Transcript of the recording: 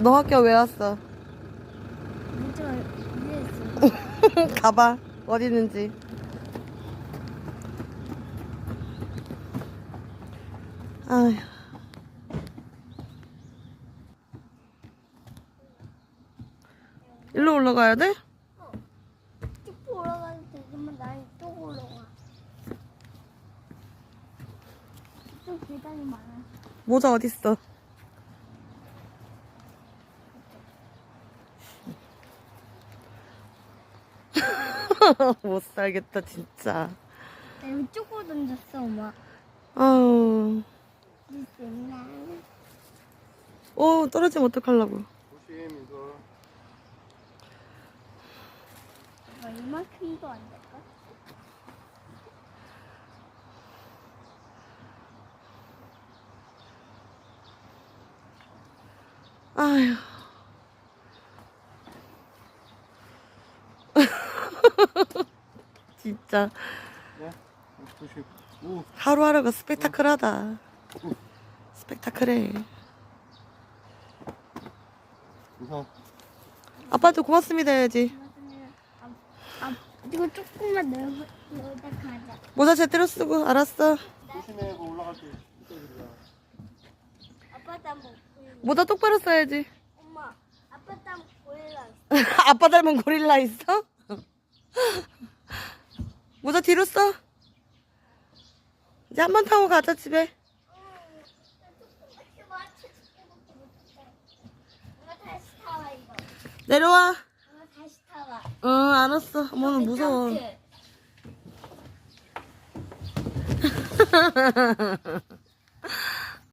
너 학교 왜 왔어? 문제가 이해했어. 가봐. 어디 있는지. 아휴. 일로 올라가야 돼? 쭉 올라가는데 이러면 나 이쪽으로 가. 이쪽 계단이 많아. 모자 어딨어? 못 살겠다 진짜. 나 이쪽으로 던졌어, 엄마. 아우. 오 떨어지면 어떡하려고. 조심 이거 엄마 이만큼도 안 될까? 아휴. 진짜 네 하루하루가 스펙타클하다. 스펙타클해. 우선 아빠도 고맙습니다 해야지. 아, 이거 조금만 넓어, 여기다 가자. 모자 제대로 쓰고 알았어. 조심해 그거 올라갈 때 이쪽이야 아빠 땀 보일라. 모자 똑바로 써야지. 엄마, 아빠 땀 보일라. 아빠 닮은 고릴라 있어? 모자 뒤로 써. 이제 한 번 타고 가자 집에. 내려와. 다시 타와. 응 알았어. 어머는 무서워. 점프.